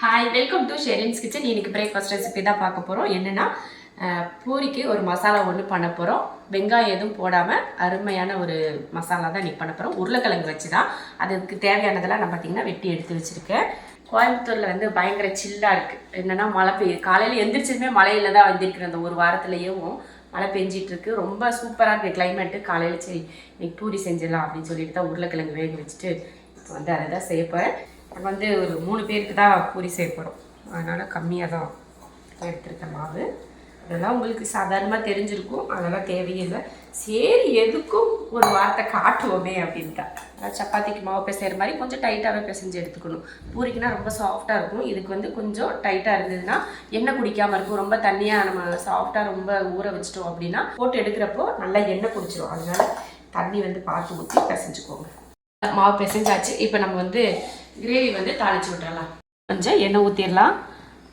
Hi welcome to Sherin's kitchen இன்னைக்கு breakfast recipe தான் பார்க்க போகிறோம் என்னென்னா பூரிக்கு ஒரு மசாலா ஒன்று பண்ண போகிறோம் வெங்காயம் எதுவும் போடாமல் அருமையான ஒரு மசாலா தான் இன்னைக்கு பண்ண போகிறோம் உருளைக்கிழங்கு வச்சு தான் அதுக்கு தேவையானதெல்லாம் நான் பார்த்தீங்கன்னா வெட்டி எடுத்து வச்சுருக்கேன். கோயம்புத்தூரில் வந்து பயங்கர சில்லாக இருக்குது என்னென்னா மழை பெய்யும் காலையில் எந்திரிச்சதுமே மழையில் தான் வந்திருக்கிறேன் அந்த ஒரு வாரத்துலேயும் மழை பெஞ்சிட்ருக்கு ரொம்ப சூப்பராக இருக்குது கிளைமேட்டு காலையில் சரி இன்னைக்கு பூரி செஞ்சிடலாம் அப்படின்னு சொல்லிட்டு தான் உருளைக்கிழங்கு வேக வச்சுட்டு இப்போ வந்து அதை தான் செய்ய போகிறேன் இப்போ வந்து ஒரு மூணு பேருக்கு தான் பூரி செய்ய போகிறோம் அதனால் கம்மியாக தான் எடுத்துருக்கேன் மாவு. அதெல்லாம் உங்களுக்கு சாதாரணமாக தெரிஞ்சிருக்கும். அதெல்லாம் தேவையில்லை. சரி எதுக்கும் ஒரு வார்த்தை காட்டுவோமே அப்படின்ட்டா. அதாவது சப்பாத்திக்கு மாவு பிசைகிற மாதிரி கொஞ்சம் டைட்டாகவே பிசைஞ்சு எடுத்துக்கணும். பூரிக்குனா ரொம்ப சாஃப்டாக இருக்கும். இதுக்கு வந்து கொஞ்சம் டைட்டாக இருந்ததுன்னா எண்ணெய் குடிக்காமல் இருக்கும். ரொம்ப தண்ணியாக நம்ம சாஃப்டாக ரொம்ப ஊற வச்சிட்டோம் அப்படின்னா போட்டு எடுக்கிறப்போ நல்லா எண்ணெய் குடிச்சிடும் அதனால தண்ணி வந்து பார்த்து ஊற்றி பிசைஞ்சுக்கோங்க. மாவு பிசைஞ்சாச்சு. இப்போ நம்ம வந்து கிரேவி வந்து தாளிச்சு விட்டுறலாம். கொஞ்சம் எண்ணெய் ஊற்றிடலாம்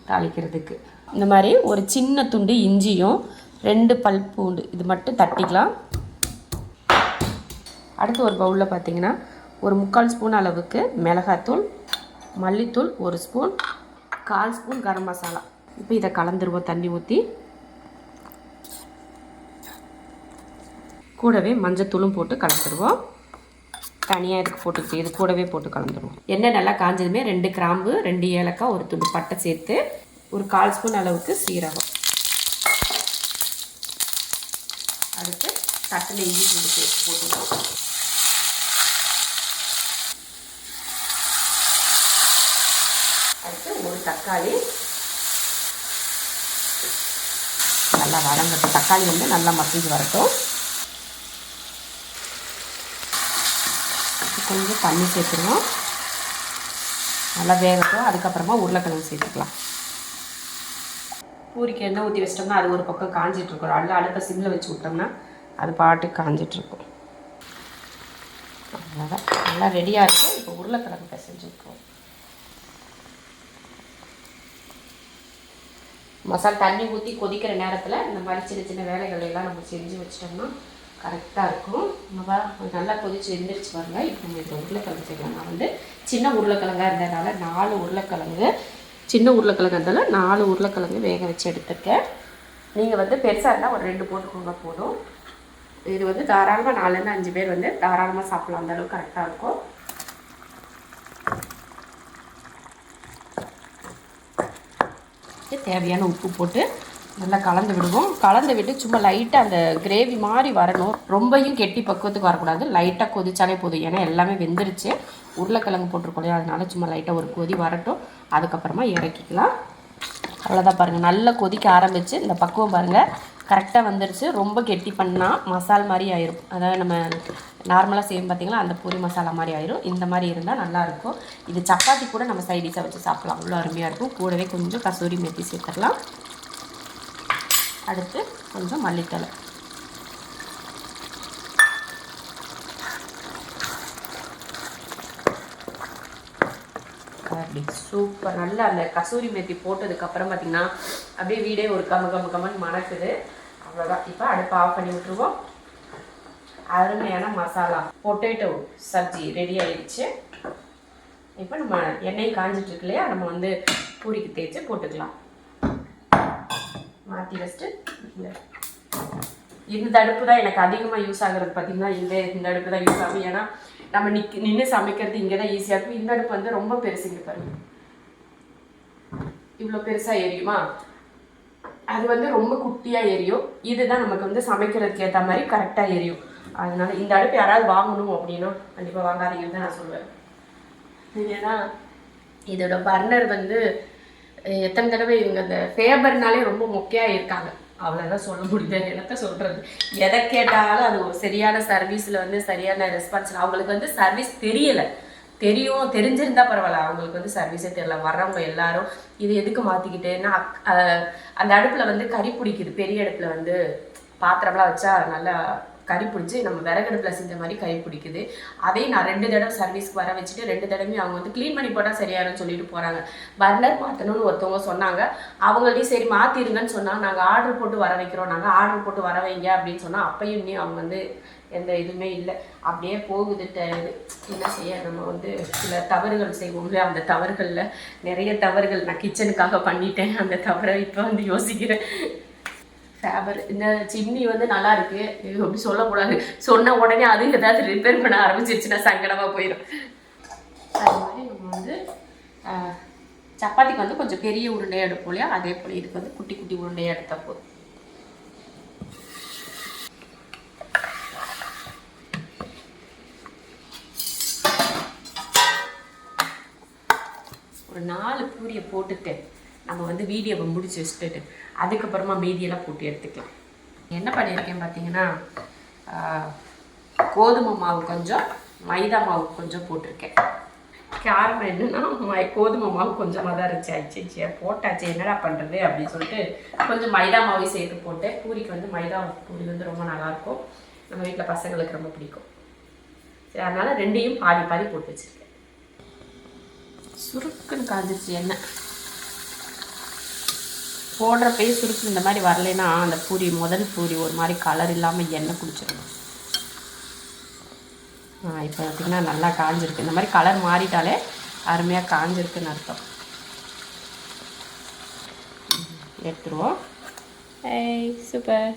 தாளிக்கிறதுக்கு. இந்த மாதிரி ஒரு சின்ன துண்டு இஞ்சியும் ரெண்டு பல் பூண்டு இது மட்டும் தட்டிக்கலாம். அடுத்து ஒரு பவுலில் பார்த்தீங்கன்னா ஒரு முக்கால் ஸ்பூன் அளவுக்கு மிளகாத்தூள் மல்லித்தூள் ஒரு ஸ்பூன் கால் ஸ்பூன் கரம் மசாலா. இப்போ இதை கலந்துருவோம் தண்ணி ஊற்றி கூடவே மஞ்சத்தூளும் போட்டு கலந்துருவோம். தனியாக இதுக்கு போட்டுக்கிட்டு இது கூடவே போட்டு கலந்துருவோம். எண்ணெய் நல்லா காஞ்சதுமே ரெண்டு கிராம்பு ரெண்டு ஏலக்காய் ஒரு துண்டு பட்டை சேர்த்து ஒரு கால் ஸ்பூன் அளவுக்கு சீரகம். அடுத்து தட்டில் இஞ்சி துண்டு சேர்த்து போட்டுருவோம். அடுத்து ஒரு தக்காளி. நல்லா வதங்கட்டும். தக்காளி வந்து நல்லா மசிஞ்சு வரட்டும். கொஞ்சம் தண்ணி சேர்த்துருவோம். நல்லா வேகட்டும். அதுக்கப்புறமா உருளைக்கிழங்கு சேர்த்துக்கலாம். பூரிக்கு எண்ணெய் ஊற்றி வச்சிட்டோம்னா அது ஒரு பக்கம் காஞ்சிட்ருக்கும். அல்ல அடுப்பை சிம்மில் வச்சு விட்டோம்னா அது பாட்டு காஞ்சிட்ருக்கும். அவ்வளோதான் நல்லா ரெடியாக இருக்குது இப்போ உருளைக்கிழங்கு பிசைஞ்சிருக்கோம் மசாலா தண்ணி ஊற்றி கொதிக்கிற நேரத்தில் இந்த மாதிரி சின்ன சின்ன வேலைகள் எல்லாம் நம்ம செஞ்சு வச்சிட்டோம்னா கரெக்டாக இருக்கும். நம்ம நல்லா கொதிச்சு எந்திரிச்சு பாருங்க. இப்போ நம்ம இந்த உருளைக்கிழங்கு செய்யலாம். நான் வந்து சின்ன உருளைக்கிழங்கா இருந்ததுனால நாலு உருளைக்கிழங்கு சின்ன உருளைக்கிழங்கு இருந்தாலும் நாலு உருளைக்கிழங்கு வேக வச்சு எடுத்துருக்கேன். நீங்கள் வந்து பெருசாக இருந்தால் ஒரு ரெண்டு போட்டுக்கோங்க போதும். இது வந்து தாராளமாக நாலுலேருந்து அஞ்சு பேர் வந்து தாராளமாக சாப்பிடலாம். அந்த அளவுக்கு கரெக்டாக இருக்கும். தேவையான உப்பு போட்டு நல்லா கலந்து விடுவோம். கலந்து விட்டு சும்மா லைட்டாக அந்த கிரேவி மாதிரி வரணும். ரொம்பையும் கெட்டி பக்குவத்துக்கு வரக்கூடாது. லைட்டாக கொதிச்சாலே போதும். ஏன்னா எல்லாமே வெந்துருச்சு. உருளைக்கிழங்கு போட்டிருக்கோம் அதனால சும்மா லைட்டாக ஒரு கொதி வரட்டும். அதுக்கப்புறமா இறக்கிக்கலாம். அவ்வளோதான் பாருங்கள் நல்லா கொதிக்க ஆரம்பிச்சு இந்த பக்குவம் பாருங்கள் கரெக்டாக வந்துருச்சு. ரொம்ப கெட்டி பண்ணால் மசால் மாதிரி ஆயிரும். அதாவது நம்ம நார்மலாக செய்யும் பார்த்திங்களா அந்த பூரி மசாலா மாதிரி ஆயிரும். இந்த மாதிரி இருந்தால் நல்லாயிருக்கும் இது சப்பாத்தி கூட நம்ம சைடிஷாக வச்சு சாப்பிட்லாம். அவ்வளோ அருமையாக இருக்கும். கூடவே கொஞ்சம் கசூரி மெத்தி சேர்த்துடலாம். அடுத்து கொஞ்சம் மல்லித்தலை அப்படி சூப்பர் நல்லா அந்த கசூரி மேத்தி போட்டதுக்கப்புறம் பார்த்தீங்கன்னா அப்படியே வீடே ஒரு கம்மு கம்மு கமன்னு மணக்குது. அவ்வளோதான் இப்போ அடுப்பை ஆஃப் பண்ணி விட்டுருவோம். அருமையான மசாலா. பொட்டேட்டோ சப்ஜி ரெடி ஆயிடுச்சு. இப்போ நம்ம எண்ணெய் காஞ்சிட்டு இருக்கு இல்லையா? நம்ம வந்து பூரிக்கு தேய்ச்சி போட்டுக்கலாம். மாற்றி வச்சுட்டு இந்த இந்த அடுப்பு தான் எனக்கு அதிகமாக யூஸ் ஆகுறது பார்த்தீங்கன்னா இந்த இந்த அடுப்பு தான் யூஸ் ஆகும். ஏன்னா நம்ம நிக் நின்று சமைக்கிறது இங்கே தான் ஈஸியாக இருக்கும். இந்த அடுப்பு வந்து ரொம்ப பெருசுங்க பாருங்க. இவ்வளோ பெருசாக எரியுமா? அது வந்து ரொம்ப குட்டியாக எரியும். இதுதான் நமக்கு வந்து சமைக்கிறதுக்கு ஏற்ற மாதிரி கரெக்டாக எரியும். அதனால இந்த அடுப்பு யாராவது வாங்கணும் அப்படின்னா கண்டிப்பாக வாங்காதீங்கன்னு தான் நான் சொல்லுவேன் ஏன்னா இதோட பர்னர் வந்து எத்தனை தடவை இவங்க அந்த ஃபேபர்னாலே ரொம்ப மொக்கையாக இருக்காங்க அவ்வளோதான் சொல்ல முடியுது என்னத்த சொல்கிறது எதை கேட்டாலும் அது ஒரு சரியான சர்வீஸில் வந்து சரியான ரெஸ்பான்ஸ் அவங்களுக்கு வந்து சர்வீஸ் தெரியலை. தெரியும் தெரிஞ்சிருந்தா பரவாயில்ல. அவங்களுக்கு வந்து சர்வீஸே தெரியல. வர்றவங்க எல்லாரும் இது எதுக்கு மாற்றிக்கிட்டேன்னா அந்த அடுப்பில் வந்து கறி பிடிக்குது. பெரிய அடுப்பில் வந்து பாத்திரம்லாம் வச்சா நல்லா கறி பிடிச்சி நம்ம விறகடுப்பில் செஞ்ச மாதிரி கறி பிடிக்குது. அதையும் நான் ரெண்டு தடவை சர்வீஸ்க்கு வர வச்சுட்டு ரெண்டு தடவையும் அவங்க வந்து க்ளீன் பண்ணி போட்டால் சரியாயிரும்னு சொல்லிட்டு போகிறாங்க பர்னர் மாற்றணும்னு ஒருத்தவங்க சொன்னாங்க. அவங்கள்ட்டையும் சரி மாற்றிடுங்கன்னு சொன்னாங்க. நாங்கள் ஆர்டர் போட்டு வர வைக்கிறோம். நாங்கள் ஆர்டர் போட்டு வர வைங்க அப்படின்னு சொன்னால் அப்பையும் இன்னும் அவங்க வந்து எந்த இதுவுமே இல்லை. அப்படியே போகுது ட- என்ன செய்ய நம்ம வந்து சில தவறுகள் செய்வோம்ல. அந்த தவறுகளில் நிறைய தவறுகள் நான் கிச்சனுக்காக பண்ணிட்டேன். அந்த தவறை இப்போ வந்து யோசிக்கிறேன். ஃபேபர் இந்த சிம்னி வந்து நல்லா இருக்கு. அப்படி சொல்லக்கூடாது. சொன்ன உடனே அது ஏதாவது ரிப்பேர் பண்ண ஆரம்பிச்சிருச்சுன்னா சங்கடமாக போயிடும் அது மாதிரி நம்ம வந்து சப்பாத்திக்கு வந்து கொஞ்சம் பெரிய உருண்டையாக எடுப்போம் இல்லையா? அதே போல் இதுக்கு வந்து குட்டி குட்டி உருண்டையாக எடுத்தால் போதும். ஒரு நாலு பூரியை போட்டுட்டு நம்ம வந்து வீடியோவை முடிச்சு வச்சுட்டு அதுக்கப்புறமா மீதியெல்லாம் போட்டு எடுத்துக்கலாம். என்ன பண்ணியிருக்கேன் பார்த்தீங்கன்னா கோதுமை மாவு கொஞ்சம் மைதா மாவு கொஞ்சம் போட்டிருக்கேன். காரணம் என்னென்னா கோதுமை மாவு கொஞ்சமாக தான் இருந்துச்சு ஆயிடுச்சு. போட்டாச்சு என்னடா பண்ணுறது அப்படின்னு சொல்லிட்டு கொஞ்சம் மைதா மாவு சேர்த்து போட்டேன் பூரிக்கு வந்து மைதா பூரி வந்து ரொம்ப நல்லாயிருக்கும். நம்ம வீட்டில் பசங்களுக்கு ரொம்ப பிடிக்கும். சரி அதனால் ரெண்டையும் பாதி பாதி போட்டு வச்சிருக்கேன். சுருக்குன்னு காஞ்சிருச்சு எண்ணெய். போடுறப்பயே சுருக்கு இந்த மாதிரி வரலைன்னா அந்த பூரி முதல் பூரி ஒரு மாதிரி கலர் இல்லாமல் எண்ணெய் குடிச்சிடும் ஆ இப்போ பார்த்திங்கன்னா நல்லா காஞ்சிருக்கு. இந்த மாதிரி கலர் மாறிட்டாலே அருமையாக காஞ்சிருக்குன்னு அர்த்தம். எடுத்துருவோம். ஏய் சூப்பர்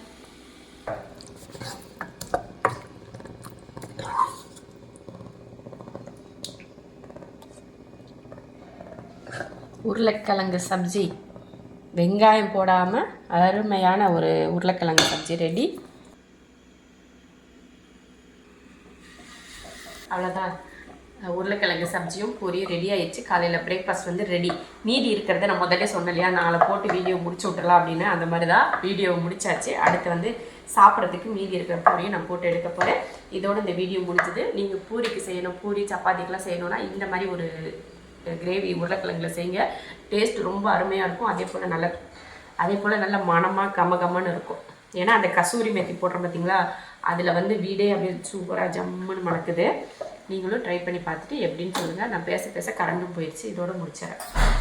உருளைக்கிழங்கு சப்ஜி. வெங்காயம் போடாமல் அருமையான ஒரு உருளைக்கிழங்கு சப்ஜி ரெடி அவ்வளோதான் உருளைக்கிழங்கு சப்ஜியும் பூரியும் ரெடி ஆயிடுச்சு. காலையில் பிரேக்ஃபாஸ்ட் வந்து ரெடி மீதி இருக்கிறத நான் முதல்ல சொன்னேன் இல்லையா? நாளை போட்டு வீடியோ முடிச்சு விட்றலாம் அப்படின்னு. அந்த மாதிரி தான் வீடியோ முடிச்சாச்சு. அடுத்து வந்து சாப்பிட்றதுக்கு மீதி இருக்கிற பூரியும் நான் போட்டு எடுக்க போகிறேன் இதோட இந்த வீடியோ முடிஞ்சது. நீங்கள் பூரிக்கு செய்யணும். பூரி சப்பாத்திக்கெலாம் செய்யணும்னா இந்த மாதிரி ஒரு கிரேவி உருளைக்கிழங்குல செய்யுங்க. டேஸ்ட் ரொம்ப அருமையாக இருக்கும். அதே போல் நல்ல அதே போல் நல்ல மனமாக கமகமன்னு இருக்கும். ஏன்னா அந்த கசூரி மேத்தி போடுறோம் பார்த்தீங்களா அதில் வந்து வீடே அப்படியே சூப்பராக ஜம்முன்னு மணக்குது. நீங்களும் ட்ரை பண்ணி பார்த்துட்டு எப்படின்னு சொல்லுங்கள் நான் பேச பேச கரண்டும் போயிடுச்சு. இதோட முடிச்சிடறேன்.